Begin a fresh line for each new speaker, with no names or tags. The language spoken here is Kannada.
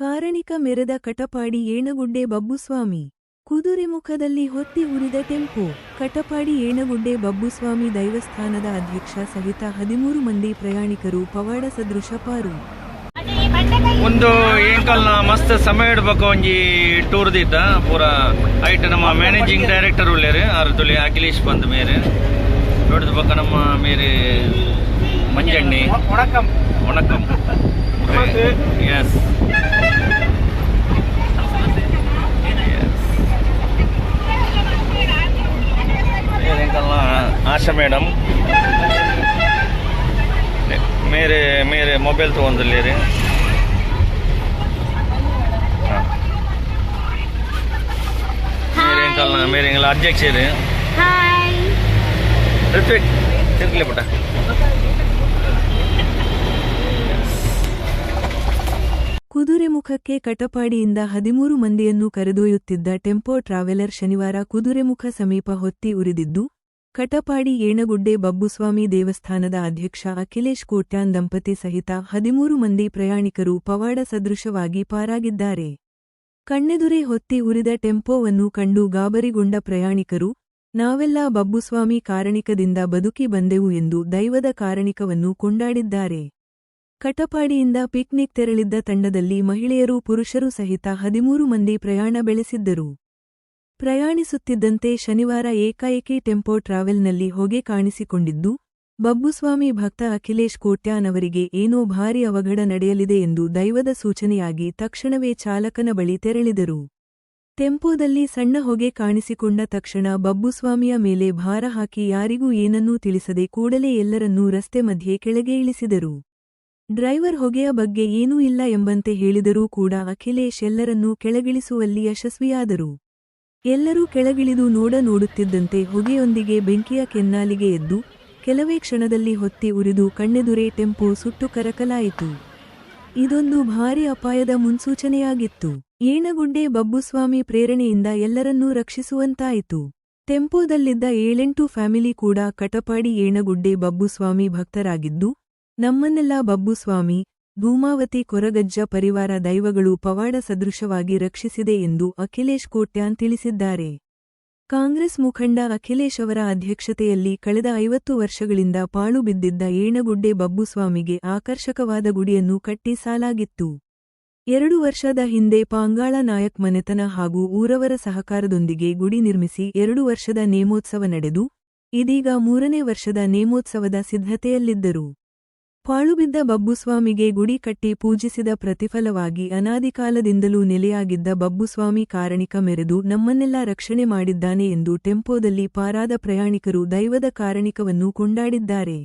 ಕಾರಣಿಕ ಮೆರೆದ ಕಟಪಾಡಿ ಏಣಗುಡ್ಡೆ ಬಬ್ಬುಸ್ವಾಮಿ. ಕುದುರೆ ಮುಖದಲ್ಲಿ ಹೊತ್ತಿ ಉರಿದ ಟೆಂಪು. ಕಟಪಾಡಿ ಏಣಗುಡ್ಡೆ ಬಬ್ಬುಸ್ವಾಮಿ ದೈವಸ್ಥಾನದ ಅಧ್ಯಕ್ಷ ಸಹಿತ ಹದಿಮೂರು ಮಂದಿ ಪ್ರಯಾಣಿಕರು ಪವಾಡ ಸದೃಶ ಪಾರು.
ಒಂದು ಏಂಕಲ್ನ ಮಸ್ತ್ ಸಮಯ ಇಡ್ಬೇಕು ಒಂಜಿ ಟೂರ್ ದಿತ್ತ ಪೂರ ಐಟ್ ನಮ್ಮ ಮ್ಯಾನೇಜಿಂಗ್ ಡೈರೆಕ್ಟರ್ ಉಳ್ಳೇರಿ ಅವ್ರ ತುಳಿ ಅಖಿಲೇಶ್ ಬಂದ ಮೇರೆ. ನೋಡಿದ ಬಕ ನಮ್ಮ ಮೇರೆ ಮಂಜಣ್ಣಿ.
ಒಣಕಂ.
ಒಣಕಂ. ಎಸ್ ಆಶಾ ಮೇಡಮ್. ಮೇರೆ ಮೇರೆ ಮೊಬೈಲ್ ತೊಗೊಂಡಿಲ್ಲೇರಿ ರೀ. ಮೇರೆ ಅಧ್ಯಕ್ಷರು
ಹಾಯ್
ಋತ್ವಿಕ್ ತಿರ್ಗ್ಲಿ
ಕುದುರೆಮುಖಕ್ಕೆ ಕಟಪಾಡಿಯಿಂದ ಹದಿಮೂರು ಮಂದಿಯನ್ನು ಕರೆದೊಯ್ಯುತ್ತಿದ್ದ ಟೆಂಪೋ ಟ್ರಾವೆಲರ್ ಶನಿವಾರ ಕುದುರೆಮುಖ ಸಮೀಪ ಹೊತ್ತಿ ಉರಿದಿದ್ದು ಕಟಪಾಡಿ ಏಣಗುಡ್ಡೆ ಬಬ್ಬುಸ್ವಾಮಿ ದೇವಸ್ಥಾನದ ಅಧ್ಯಕ್ಷ ಅಖಿಲೇಶ್ ಕೋಟ್ಯಾನ್ ದಂಪತಿ ಸಹಿತ ಹದಿಮೂರು ಮಂದಿ ಪ್ರಯಾಣಿಕರು ಪವಾಡ ಸದೃಶವಾಗಿ ಪಾರಾಗಿದ್ದಾರೆ. ಕಣ್ಣೆದುರೇ ಹೊತ್ತಿ ಉರಿದ ಟೆಂಪೋವನ್ನು ಕಂಡು ಗಾಬರಿಗೊಂಡ ಪ್ರಯಾಣಿಕರು, ನಾವೆಲ್ಲ ಬಬ್ಬುಸ್ವಾಮಿ ಕಾರಣಿಕದಿಂದ ಬದುಕಿ ಬಂದೆವು ಎಂದು ದೈವದ ಕಾರಣಿಕವನ್ನು ಕೊಂಡಾಡಿದ್ದಾರೆ. ಕಟಪಾಡಿಯಿಂದ ಪಿಕ್ನಿಕ್ ತೆರಳಿದ್ದ ತಂಡದಲ್ಲಿ ಮಹಿಳೆಯರು, ಪುರುಷರು ಸಹಿತ ಹದಿಮೂರು ಮಂದಿ ಪ್ರಯಾಣ ಬೆಳೆಸಿದ್ದರು. ಪ್ರಯಾಣಿಸುತ್ತಿದ್ದಂತೆ ಶನಿವಾರ ಏಕಾಏಕಿ ಟೆಂಪೋ ಟ್ರಾವೆಲ್ನಲ್ಲಿ ಹೊಗೆ ಕಾಣಿಸಿಕೊಂಡಿದ್ದು, ಬಬ್ಬುಸ್ವಾಮಿ ಭಕ್ತ ಅಖಿಲೇಶ್ ಕೋಟ್ಯಾನವರಿಗೆ ಏನೋ ಭಾರಿ ಅವಘಡ ನಡೆಯಲಿದೆ ಎಂದು ದೈವದ ಸೂಚನೆಯಾಗಿ ತಕ್ಷಣವೇ ಚಾಲಕನ ಬಳಿ ತೆರಳಿದರು. ಟೆಂಪೋದಲ್ಲಿ ಸಣ್ಣ ಹೊಗೆ ಕಾಣಿಸಿಕೊಂಡ ತಕ್ಷಣ ಬಬ್ಬುಸ್ವಾಮಿಯ ಮೇಲೆ ಭಾರ ಹಾಕಿ ಯಾರಿಗೂ ಏನನ್ನೂ ತಿಳಿಸದೆ ಕೂಡಲೇ ಎಲ್ಲರನ್ನೂ ರಸ್ತೆ ಮಧ್ಯೆ ಕೆಳಗೆ ಇಳಿಸಿದರು. ಡ್ರೈವರ್ ಹೊಗೆಯ ಬಗ್ಗೆ ಏನೂ ಇಲ್ಲ ಎಂಬಂತೆ ಹೇಳಿದರೂ ಕೂಡ ಅಖಿಲೇಶ್ ಎಲ್ಲರನ್ನೂ ಕೆಳಗಿಳಿಸುವಲ್ಲಿ ಯಶಸ್ವಿಯಾದರು. ಎಲ್ಲರೂ ಕೆಳಗಿಳಿದು ನೋಡ ನೋಡುತ್ತಿದ್ದಂತೆ ಹೊಗೆಯೊಂದಿಗೆ ಬೆಂಕಿಯ ಕೆನ್ನಾಲಿಗೆ ಎದ್ದು ಕೆಲವೇ ಕ್ಷಣದಲ್ಲಿ ಹೊತ್ತಿ ಉರಿದು ಕಣ್ಣೆದುರೇ ಟೆಂಪೋ ಸುಟ್ಟು ಕರಕಲಾಯಿತು. ಇದೊಂದು ಭಾರಿ ಅಪಾಯದ ಮುನ್ಸೂಚನೆಯಾಗಿತ್ತು. ಏಣಗುಡ್ಡೆ ಬಬ್ಬುಸ್ವಾಮಿ ಪ್ರೇರಣೆಯಿಂದ ಎಲ್ಲರನ್ನೂ ರಕ್ಷಿಸುವಂತಾಯಿತು. ಟೆಂಪೋದಲ್ಲಿದ್ದ ಏಳೆಂಟು ಫ್ಯಾಮಿಲಿ ಕೂಡ ಕಟಪಾಡಿ ಏಣಗುಡ್ಡೆ ಬಬ್ಬುಸ್ವಾಮಿ ಭಕ್ತರಾಗಿದ್ದು, ನಮ್ಮನ್ನೆಲ್ಲ ಬಬ್ಬುಸ್ವಾಮಿ ಧೂಮಾವತಿ ಕೊರಗಜ್ಜ ಪರಿವಾರ ದೈವಗಳು ಪವಾಡ ಸದೃಶವಾಗಿ ರಕ್ಷಿಸಿದೆ ಎಂದು ಅಖಿಲೇಶ್ ಕೋಟ್ಯಾನ್ ತಿಳಿಸಿದ್ದಾರೆ. ಕಾಂಗ್ರೆಸ್ ಮುಖಂಡ ಅಖಿಲೇಶ್ ಅವರ ಅಧ್ಯಕ್ಷತೆಯಲ್ಲಿ ಕಳೆದ ಐವತ್ತು ವರ್ಷಗಳಿಂದ ಪಾಳು ಬಿದ್ದಿದ್ದ ಏಣಗುಡ್ಡೆ ಬಬ್ಬುಸ್ವಾಮಿಗೆ ಆಕರ್ಷಕವಾದ ಗುಡಿಯನ್ನು ಕಟ್ಟಿ ಸಾಲಾಗಿತ್ತು ಎರಡು ವರ್ಷದ ಹಿಂದೆ ಪಾಂಗಾಳ ನಾಯಕ್ ಮನೆತನ ಹಾಗೂ ಊರವರ ಸಹಕಾರದೊಂದಿಗೆ ಗುಡಿ ನಿರ್ಮಿಸಿ ಎರಡು ವರ್ಷದ ನೇಮೋತ್ಸವ ನಡೆದು, ಇದೀಗ ಮೂರನೇ ವರ್ಷದ ನೇಮೋತ್ಸವದ ಸಿದ್ಧತೆಯಲ್ಲಿದ್ದರು. ಪಾಳುಬಿದ್ದ ಬಬ್ಬುಸ್ವಾಮಿಗೆ ಗುಡಿ ಕಟ್ಟಿ ಪೂಜಿಸಿದ ಪ್ರತಿಫಲವಾಗಿ ಅನಾದಿಕಾಲದಿಂದಲೂ ನೆಲೆಯಾಗಿದ್ದ ಬಬ್ಬುಸ್ವಾಮಿ ಕಾರಣಿಕ ಮೆರೆದು ನಮ್ಮನ್ನೆಲ್ಲ ರಕ್ಷಣೆ ಮಾಡಿದ್ದಾನೆ ಎಂದು ಟೆಂಪೋದಲ್ಲಿ ಪಾರಾದ ಪ್ರಯಾಣಿಕರು ದೈವದ ಕಾರಣಿಕವನ್ನು ಕೊಂಡಾಡಿದ್ದಾರೆ.